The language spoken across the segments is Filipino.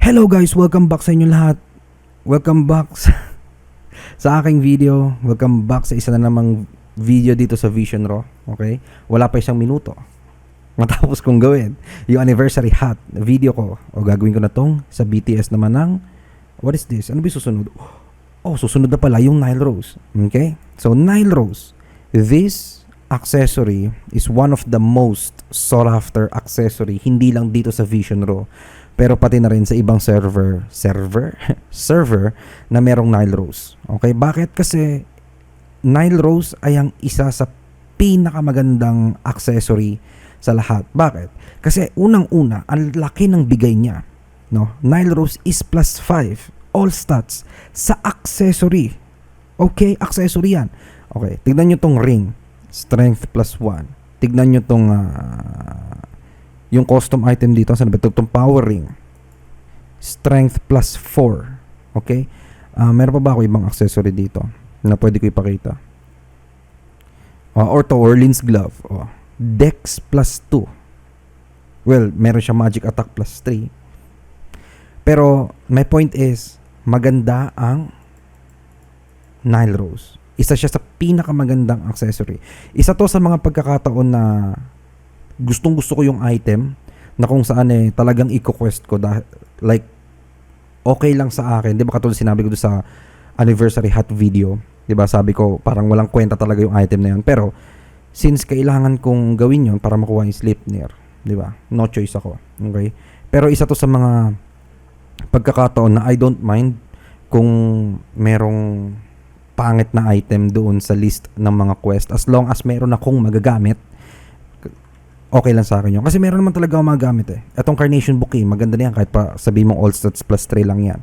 Hello guys, welcome back sa inyo lahat. Welcome back sa, sa aking video. Welcome back sa isa na namang video dito sa Vision Raw. Okay? Wala pa isang minuto. Matapos kong gawin yung anniversary hat video ko. O gagawin ko na tong sa BTS naman ng What is this? Ano ba susunod? Oh, susunod na pala yung Nile Rose. Okay? So, Nile Rose. This accessory is one of the most sought after accessory hindi lang dito sa Vision Raw pero pati na rin sa ibang server server server na merong Nile Rose. Okay? Bakit? Kasi Nile Rose ay ang isa sa pinakamagandang accessory sa lahat. Bakit? Kasi unang-una, ang laki ng bigay niya. No? Nile Rose is plus 5 all stats sa accessory. Okay, accessory yan. Okay, tignan nyo tong ring. Strength plus 1. Tignan nyo tong ah, yung custom item dito. Saan ba ito? Itong power ring. Strength plus 4. Okay? Ah, meron pa ba ako ibang accessory dito na pwede ko ipakita? Uh, or to Orleans glove. Oh. Dex plus 2. Well, meron siya magic attack plus 3. Pero my point is, maganda ang Nile Rose. Isa siya sa pinakamagandang accessory. Isa to sa mga pagkakataon na gustong gusto ko yung item na kung saan eh talagang i-quest ko dahil like okay lang sa akin. 'Di ba katulad sinabi ko doon sa anniversary hat video, 'di ba? Sabi ko parang walang kwenta talaga yung item na yun. Pero since kailangan kong gawin yon para makuha yung Sleipnir, 'di ba? No choice ako. Okay? Pero isa to sa mga pagkakataon na I don't mind kung merong pangit na item doon sa list ng mga quest as long as meron akong magagamit okay lang sa akin yun. Kasi meron naman talaga akong magagamit eh. Etong Carnation Bouquet, maganda na yan kahit pa sabi mong all stats plus 3 lang yan.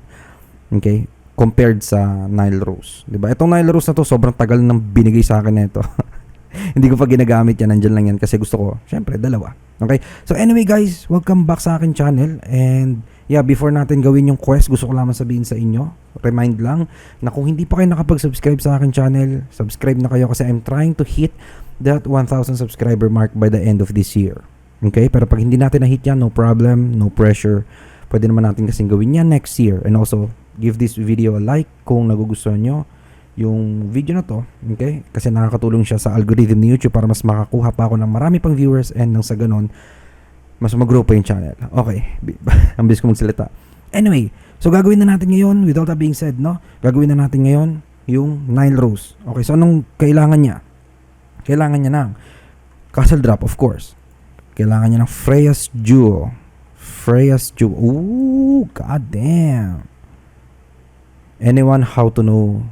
Okay? Compared sa Nile Rose. ba? Etong Nile Rose na to, sobrang tagal nang binigay sa akin nito. Hindi ko pa ginagamit yan, nandyan lang yan kasi gusto ko, syempre, dalawa. Okay? So anyway guys, welcome back sa akin channel and yeah, before natin gawin yung quest, gusto ko lamang sabihin sa inyo, remind lang na kung hindi pa kayo nakapag-subscribe sa akin channel, subscribe na kayo kasi I'm trying to hit that 1,000 subscriber mark by the end of this year. Okay? Pero pag hindi natin na-hit yan, no problem, no pressure. Pwede naman natin kasing gawin yan next year. And also, give this video a like kung nagugustuhan nyo yung video na to. Okay? Kasi nakakatulong siya sa algorithm ni YouTube para mas makakuha pa ako ng marami pang viewers and nang sa ganon, mas mag-grow pa yung channel. Okay. Ang bilis ko magsalita. Anyway, so gagawin na natin ngayon, with all that being said, no? Gagawin na natin ngayon yung Nile Rose. Okay, so anong kailangan niya? Kailangan niya ng Castle Drop, of course. Kailangan niya ng Freya's Jewel. Freya's Jewel. Ooh, god damn. Anyone how to know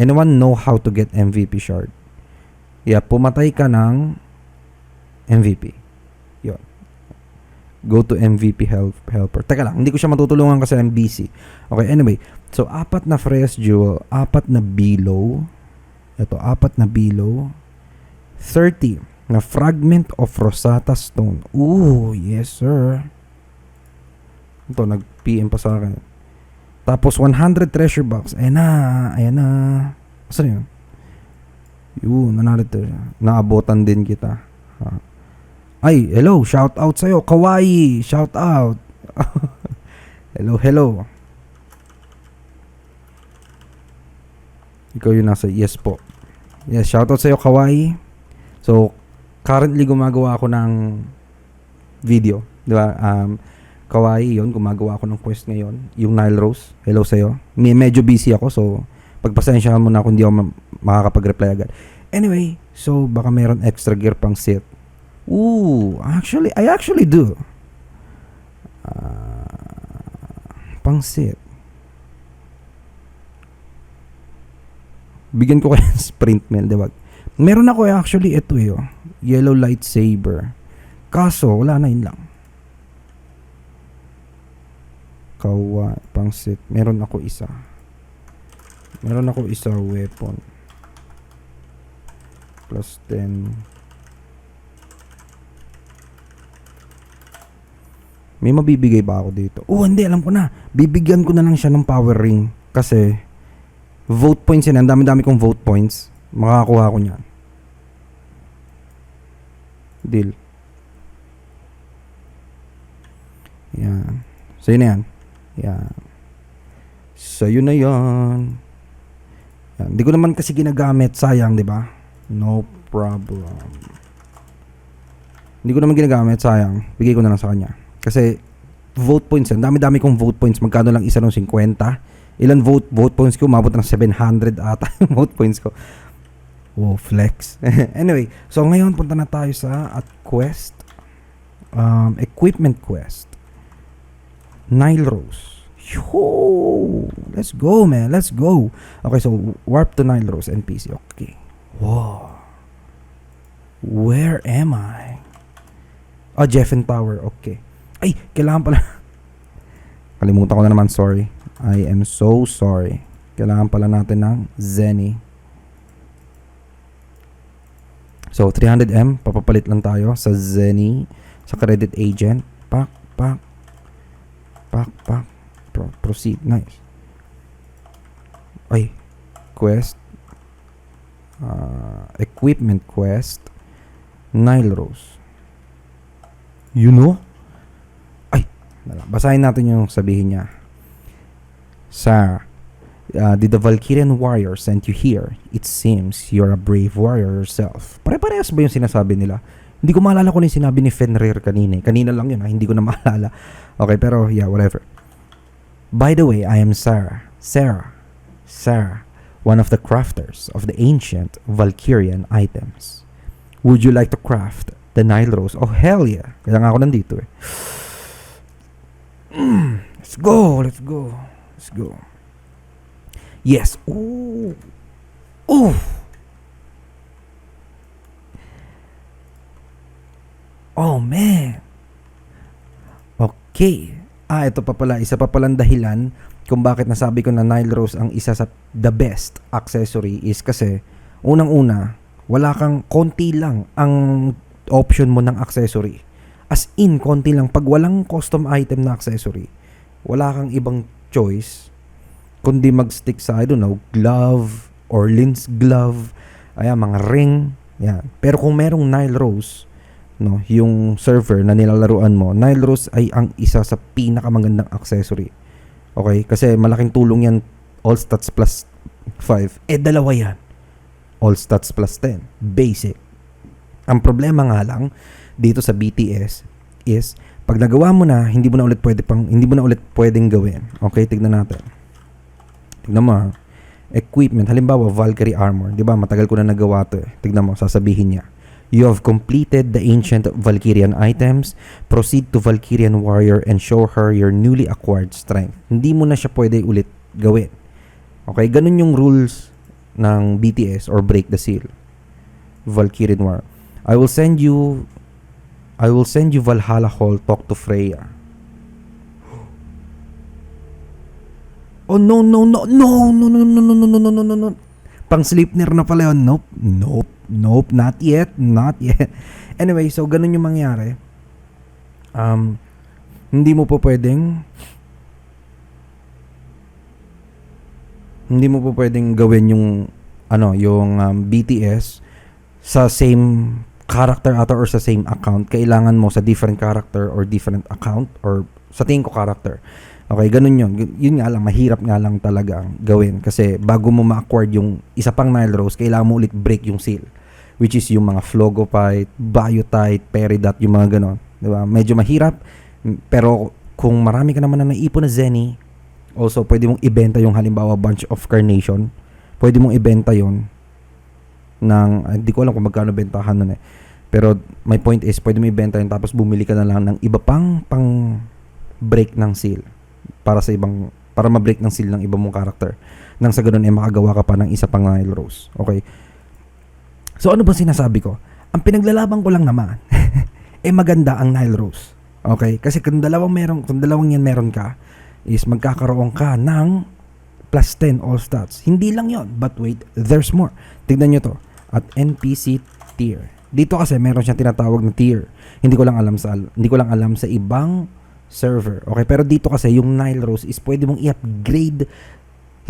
Anyone know how to get MVP shard? Yeah, pumatay ka ng MVP. Yon. Go to MVP help, helper. Teka lang, hindi ko siya matutulungan kasi I'm busy. Okay, anyway. So, apat na Freya's Jewel, apat na Below. Ito, apat na Below. 30 na Fragment of Rosata Stone. Ooh, yes sir. Ito, nag-PM pa sa akin. Tapos 100 treasure box. Ayan na, ayan na. Saan yun? Yun, nanalo Naabotan din kita. Ha. Ay, hello, shout out sa'yo. Kawaii, shout out. hello, hello. Ikaw yung nasa yes po. Yes, shout out sa'yo, Kawaii. So, currently gumagawa ako ng video. Di ba? Um, Kawaii yon gumagawa ako ng quest ngayon. Yung Nile Rose. Hello sa'yo. May, medyo busy ako, so pagpasensyahan mo na kung hindi ako ma- makakapag-reply agad. Anyway, so baka meron extra gear pang sit. Ooh, actually, I actually do. Uh, pang sit. Bigyan ko kayo sprint mail, di ba? Meron ako eh, actually ito eh, oh. yellow lightsaber. Kaso, wala na yun lang kawa pangsit. Meron ako isa. Meron ako isa weapon. Plus 10 may mabibigay ba ako dito? Oh hindi. Alam ko na. Bibigyan ko na lang siya ng power ring. Kasi vote points yan. Ang dami dami kong vote points. Makakakuha ko niyan. Deal. Yan. So yun na yan Yan. Yun na. Yan. Hindi ko naman kasi ginagamit. Sayang, di ba? No problem. Hindi ko naman ginagamit. Sayang. Bigay ko na lang sa kanya. Kasi, vote points yan. Dami-dami kong vote points. Magkano lang isa nung 50? Ilan vote vote points ko? Mabot ng 700 ata yung vote points ko. Oh, flex. anyway, so ngayon punta na tayo sa at quest. Um, equipment quest. Nile Rose. Yo! Let's go, man. Let's go. Okay, so warp to Nile Rose NPC. Okay. Whoa. Where am I? Oh, Jeffen Tower. Okay. Ay, kailangan pala. Kalimutan ko na naman. Sorry. I am so sorry. Kailangan pala natin ng Zenny. So, 300M. Papapalit lang tayo sa Zenny. Sa credit agent. Pak, pak. Pak, pak. Pro- proceed. Nice. Ay. Quest. Ah, equipment quest. Nile Rose. You know? Ay. Basahin natin yung sabihin niya. Sir, uh, did the Valkyrian warrior sent you here? It seems you're a brave warrior yourself. Pare-parehas ba yung sinasabi nila? Hindi ko maalala kung ano yung sinabi ni Fenrir kanina. eh. Kanina lang yun, ha? hindi ko na maalala. Okay, pero yeah, whatever. By the way, I am Sarah. Sarah. Sarah, one of the crafters of the ancient Valkyrian items. Would you like to craft the Nile Rose? Oh, hell yeah. Kaya nga ako nandito eh. Mm, let's go, let's go. Let's go. Yes. Ooh. Ooh. Oh, man. Okay. Ah, ito pa pala. Isa pa palang dahilan kung bakit nasabi ko na Nile Rose ang isa sa the best accessory is kasi unang-una, wala kang konti lang ang option mo ng accessory. As in, konti lang. Pag walang custom item na accessory, wala kang ibang choice kundi mag-stick sa, I don't know, glove or lens glove, ayan, mga ring, yan. Pero kung merong Nile Rose, no, yung server na nilalaruan mo, Nile Rose ay ang isa sa pinakamagandang accessory. Okay? Kasi malaking tulong yan All Stats plus 5. Eh, dalawa yan. All Stats plus 10. Basic. Ang problema nga lang dito sa BTS is pag nagawa mo na, hindi mo na ulit pwede pang hindi mo na ulit pwedeng gawin. Okay, tignan natin. Tignan mo. ha. Equipment, halimbawa Valkyrie armor, 'di ba? Matagal ko na nagawa 'to eh. Tignan mo, sasabihin niya. You have completed the ancient Valkyrian items. Proceed to Valkyrian warrior and show her your newly acquired strength. Hindi mo na siya pwede ulit gawin. Okay, ganun yung rules ng BTS or break the seal. Valkyrian warrior. I will send you I will send you Valhalla Hall talk to Freya. Oh no no no no no no no no no no no no no. Pang Sleipnir na pala yun. Nope. Nope. Nope. Not yet. Not yet. Anyway, so ganun yung mangyari. Um, hindi mo po pwedeng hindi mo po pwedeng gawin yung ano, yung um, BTS sa same character ata or sa same account. Kailangan mo sa different character or different account or sa tingin ko character. Okay, ganun yun. Yun nga lang, mahirap nga lang talaga gawin. Kasi bago mo ma-acquire yung isa pang Nile Rose, kailangan mo ulit break yung seal. Which is yung mga Flogopite, Biotite, Peridot, yung mga ganon. Di ba? Medyo mahirap. Pero kung marami ka naman na naipon na Zenny, also pwede mong ibenta yung halimbawa bunch of carnation. Pwede mong ibenta yon ng, ah, hindi ko alam kung magkano bentahan nun eh. Pero my point is, pwede mo ibenta yun tapos bumili ka na lang ng iba pang pang break ng seal para sa ibang para ma-break ng seal ng iba mong character. Nang sa ganun eh makagawa ka pa ng isa pang Nile Rose. Okay? So ano ba sinasabi ko? Ang pinaglalaban ko lang naman eh maganda ang Nile Rose. Okay? Kasi kung dalawang meron, kung dalawang yan meron ka is magkakaroon ka ng plus 10 all stats. Hindi lang yon but wait, there's more. Tignan nyo to. At NPC tier. Dito kasi meron siyang tinatawag na tier. Hindi ko lang alam sa hindi ko lang alam sa ibang server. Okay, pero dito kasi yung Nile Rose is pwede mong i-upgrade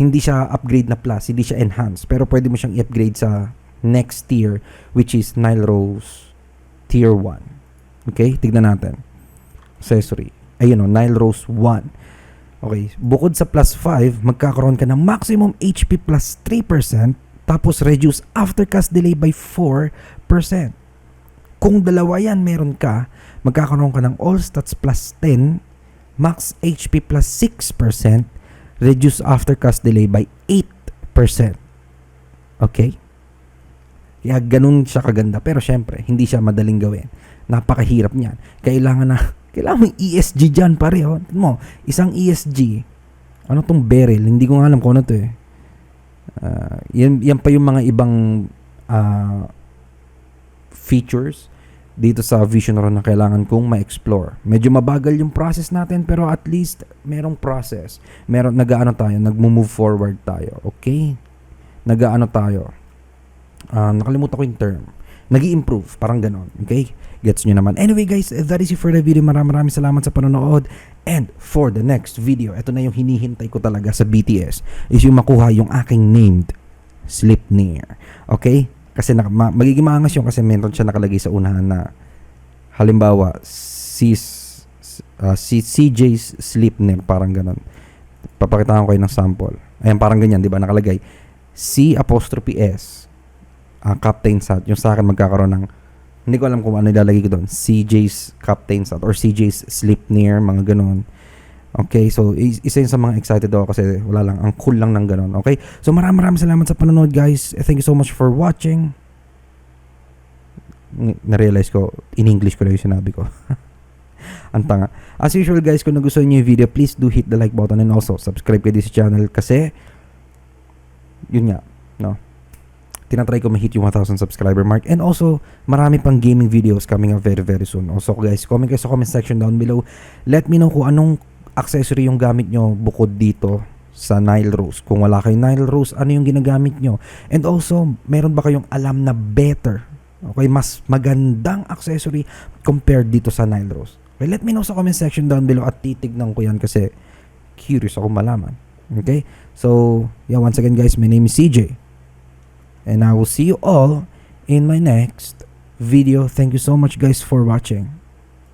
hindi siya upgrade na plus, hindi siya enhance, pero pwede mo siyang i-upgrade sa next tier which is Nile Rose tier 1. Okay, tignan natin. Accessory. Ayun o, Nile Rose 1. Okay, bukod sa plus 5, magkakaroon ka ng maximum HP plus 3%, tapos reduce aftercast delay by 4%. Kung dalawa yan meron ka, magkakaroon ka ng all stats plus 10, max HP plus 6%, reduce aftercast delay by 8%. Okay? Kaya ganun siya kaganda. Pero syempre, hindi siya madaling gawin. Napakahirap niyan. Kailangan na, kailangan may ESG dyan pare. Oh. Mo, isang ESG, ano tong beryl? Hindi ko nga alam kung ano to eh. Ah, yan, yan pa yung mga ibang ah, features dito sa Vision Ron na kailangan kong ma-explore. Medyo mabagal yung process natin pero at least merong process. Meron nagaano tayo, nagmo-move forward tayo. Okay? Nagaano tayo. Ah, nakalimutan ko yung term. nag improve parang ganon. Okay? Gets nyo naman. Anyway guys, that is it for the video. Maraming maraming salamat sa panonood. And for the next video, ito na yung hinihintay ko talaga sa BTS, is yung makuha yung aking named Sleipnir. Okay? Kasi na, ma- magiging maangas yun kasi meron siya nakalagay sa unahan na halimbawa, si, uh, si CJ's Sleipnir, parang ganon. Papakita ko kayo ng sample. Ayan, parang ganyan, di ba? Nakalagay, C apostrophe S, ah, Captain Sat. Yung sa akin magkakaroon ng, hindi ko alam kung ano ilalagay ko doon. CJ's Captain Sat or CJ's Sleipnir, mga ganon. Okay, so is- isa yun sa mga excited ako kasi wala lang, ang cool lang ng ganon. Okay, so maraming maraming salamat sa panonood guys. Thank you so much for watching. Na-realize ko, in English ko lang yung sinabi ko. ang tanga. As usual guys, kung nagustuhan niyo yung video, please do hit the like button and also subscribe kayo sa channel kasi yun nga, no? Tinatry ko ma-hit yung 1,000 subscriber mark and also marami pang gaming videos coming up very very soon. Also guys, comment kayo sa comment section down below. Let me know kung anong accessory yung gamit nyo bukod dito sa Nile Rose. Kung wala kayong Nile Rose, ano yung ginagamit nyo? And also, meron ba kayong alam na better? Okay, mas magandang accessory compared dito sa Nile Rose. Okay, let me know sa comment section down below at titignan ko yan kasi curious ako malaman. Okay? So, yeah, once again guys, my name is CJ. And I will see you all in my next video. Thank you so much guys for watching.